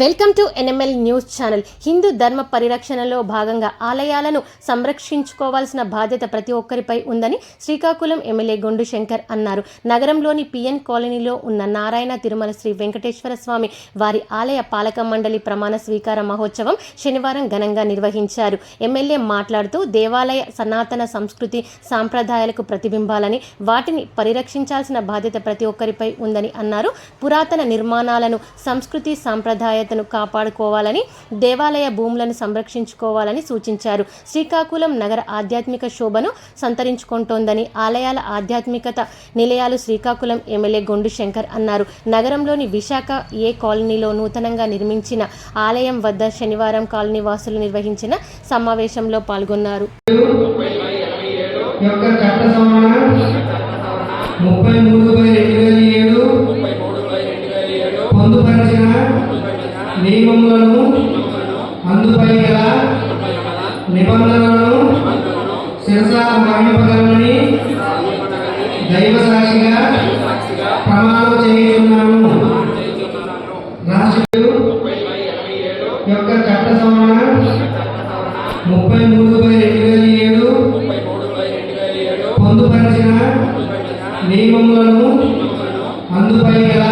Welcome to NML news channel. Hindu ధర్మ పరిరక్షణలో భాగంగా ఆలయాలను సంరక్షించుకోవాల్సిన బాధ్యత ప్రతి ఒక్కరిపై ఉందని శ్రీకాకుళం ఎమ్మెల్యే గొండు శంకర్ అన్నారు. నగరంలోని పిఎన్ కాలనీలో ఉన్న నారాయణ తిరుమల శ్రీ వెంకటేశ్వర స్వామి వారి ఆలయ పాలక మండలి ప్రమాణ స్వీకార మహోత్సవం శనివారం ఘనంగా నిర్వహించారు. ఎమ్మెల్యే మాట్లాడుతూ దేవాలయ సనాతన సంస్కృతి సాంప్రదాయాలకు ప్రతిబింబాలని వాటిని పరిరక్షించాల్సిన బాధ్యత ప్రతి ఒక్కరిపై ఉందని అన్నారు. పురాతన నిర్మాణాలను సంస్కృతి సాంప్రదాయ సాంప్రదాయతను కాపాడుకోవాలని దేవాలయ భూములను సంరక్షించుకోవాలని సూచించారు. శ్రీకాకుళం నగర ఆధ్యాత్మిక శోభను సంతరించుకుంటోందని ఆలయాల ఆధ్యాత్మికత నిలయాలు శ్రీకాకుళం ఎమ్మెల్యే గొండు శంకర్ అన్నారు. నగరంలోని విశాఖ ఏ కాలనీలో నూతనంగా నిర్మించిన ఆలయం వద్ద శనివారం కాలనీ వాసులు నిర్వహించిన సమావేశంలో పాల్గొన్నారు. ముప్పై మూడు నియమములను అందుపై గల నిబంధనలను శిరసాల మరణింపగలని దైవ సాక్షిగా ప్రమాణం చేయుచున్నాను. రాష్ట్ర యొక్క చట్ట సవరణ ముప్పై మూడు బై రెండు వేల ఏడు పొందుపరిచిన నియమములను అందుపై గల